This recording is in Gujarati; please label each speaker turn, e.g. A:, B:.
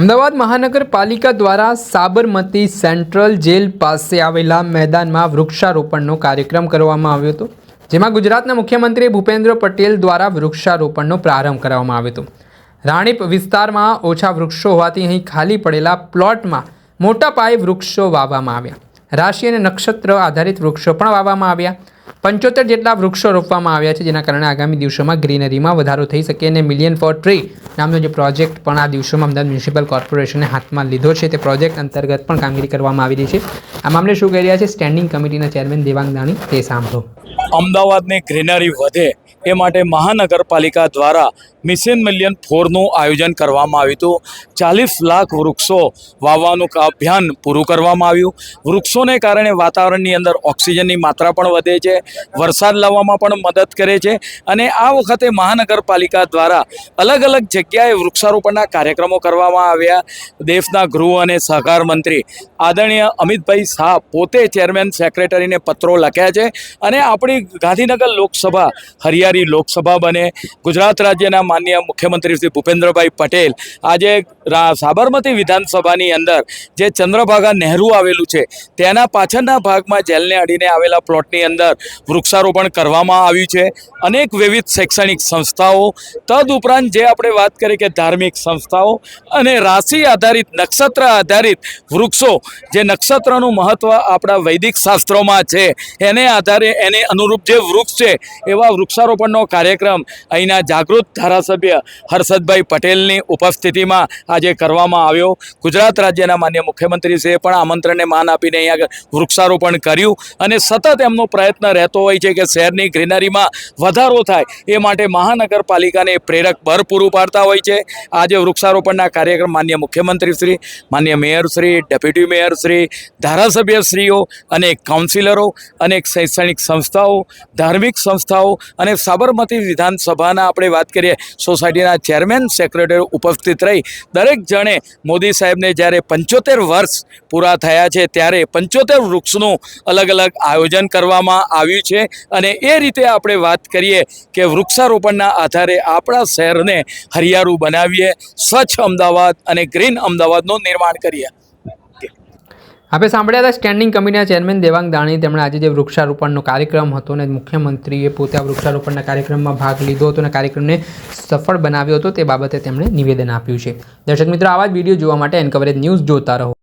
A: અમદાવાદ મહાનગરપાલિકા દ્વારા સાબરમતી સેન્ટ્રલ જેલ પાસે આવેલા મેદાનમાં વૃક્ષારોપણનો કાર્યક્રમ કરવામાં આવ્યો હતો, જેમાં ગુજરાતના મુખ્યમંત્રી ભૂપેન્દ્ર પટેલ દ્વારા વૃક્ષારોપણનો પ્રારંભ કરવામાં આવ્યો હતો. રાણીપ વિસ્તારમાં ઓછા વૃક્ષો હોવાથી અહીં ખાલી પડેલા પ્લોટમાં મોટા પાયે વૃક્ષો વાવવામાં આવ્યા. રાશિ અને નક્ષત્ર આધારિત વૃક્ષો પણ વાવવામાં આવ્યા. પંચોતેર જેટલા વૃક્ષો રોપવામાં આવ્યા છે, જેના કારણે આગામી દિવસોમાં ગ્રીનરીમાં વધારો થઈ શકે અને મિલિયન ફોર ટ્રી નામનો જે પ્રોજેક્ટ પણ આ દિવસોમાં અમદાવાદ મ્યુનિસિપલ કોર્પોરેશને હાથમાં લીધો છે, તે પ્રોજેક્ટ અંતર્ગત પણ કામગીરી કરવામાં આવી રહી છે. આ મામલે શું કહી રહ્યા છે? સ્ટેન્ડિંગ કમિટીના ચેરમેન દેવાંગ દાણી તે સાંભળો.
B: અમદાવાદની ગ્રીનરી વધે એ માટે મહાનગરપાલિકા દ્વારા મિશન મિલિયન ફોરનું આયોજન કરવામાં આવ્યું હતું. ચાલીસ લાખ વૃક્ષો વાવવાનું અભિયાન પૂરું કરવામાં આવ્યું. વૃક્ષોને કારણે વાતાવરણની અંદર ઓક્સિજનની માત્રા પણ વધે છે, વરસાદ લાવવામાં પણ મદદ કરે છે અને આ વખતે મહાનગરપાલિકા દ્વારા અલગ અલગ જગ્યાએ વૃક્ષારોપણના કાર્યક્રમો કરવામાં આવ્યા. દેશના ગૃહ અને સહકાર મંત્રી આદરણીય અમિતભાઈ શાહ પોતે ચેરમેન સેક્રેટરીને પત્રો લખ્યા છે અને આપણી ગાંધીનગર લોકસભા હરિયાળી લોકસભા બને. ગુજરાત રાજ્યના માન્ય મુખ્યમંત્રી શ્રી ભૂપેન્દ્રભાઈ પટેલ આજે સાબરમતી વિધાનસભાની અંદર જે ચંદ્રભાગા નહેરુ આવેલું છે, તેના પાછળના ભાગમાં જેલને અડીને આવેલા પ્લોટની અંદર વૃક્ષારોપણ કરવામાં આવ્યું છે. અનેક વિવિધ શૈક્ષણિક સંસ્થાઓ તદ ઉપરાંત જે આપણે વાત કરીએ કે ધાર્મિક સંસ્થાઓ અને રાશિ આધારિત, નક્ષત્ર આધારિત વૃક્ષો, જે નક્ષત્રનું મહત્ત્વ આપણા વૈદિક શાસ્ત્રોમાં છે, એને આધારે, એને અનુરૂપ જે વૃક્ષ છે, એવા વૃક્ષારોપણનો કાર્યક્રમ અહીંના જાગૃત ધારાસભ્ય હર્ષદભાઈ પટેલની ઉપસ્થિતિમાં આજે કરવામાં આવ્યો. ગુજરાત રાજ્યના માન્ય મુખ્યમંત્રીશ્રીએ પણ આમંત્રણને માન આપીને અહીંયા વૃક્ષારોપણ કર્યું અને સતત એમનો પ્રયત્ન રહેતો હોય છે કે શહેરની ગ્રીનરીમાં વધારો થાય એ માટે મહાનગરપાલિકાને પ્રેરક બર પૂરું પાડતા હોય છે. આજે વૃક્ષારોપણના કાર્યક્રમ માન્ય મુખ્યમંત્રીશ્રી, માન્ય મેયરશ્રી, ડેપ્યુટી મેયરશ્રી, ધારાસભ્યશ્રીઓ અનેક કાઉન્સિલરો અનેક શૈક્ષણિક સંસ્થાઓ, ધાર્મિક સંસ્થાઓ અને સાબરમતી વિધાનસભાના આપણે વાત કરીએ, સોસાયટીના ચેરમેન સેક્રેટરી ઉપસ્થિત રહી. દરેક જણે મોદી સાહેબને જ્યારે પંચોતેર વર્ષ પૂરા થયા છે, ત્યારે પંચોતેર વૃક્ષનું અલગ અલગ આયોજન કરવામાં આવ્યું છે. અને એ રીતે આપણે વાત કરીએ કે વૃક્ષારોપણના આધારે આપણા શહેરને હરિયાળું બનાવીએ, સ્વચ્છ અમદાવાદ અને ગ્રીન અમદાવાદનું નિર્માણ કરીએ.
A: આપણે સાંભળ્યા હતા સ્ટેન્ડિંગ કમિટીના ચેરમેન દેવાંગ દાણી. તેમણે આજે જે વૃક્ષારોપણનો કાર્યક્રમ હતો અને મુખ્યમંત્રીએ પોતે આ વૃક્ષારોપણના કાર્યક્રમમાં ભાગ લીધો હતો અને કાર્યક્રમને સફળ બનાવ્યો હતો તે બાબતે તેમણે નિવેદન આપ્યું છે. દર્શક મિત્રો, આવા જ વીડિયો જોવા માટે એનકવરેજ ન્યૂઝ જોતા રહો.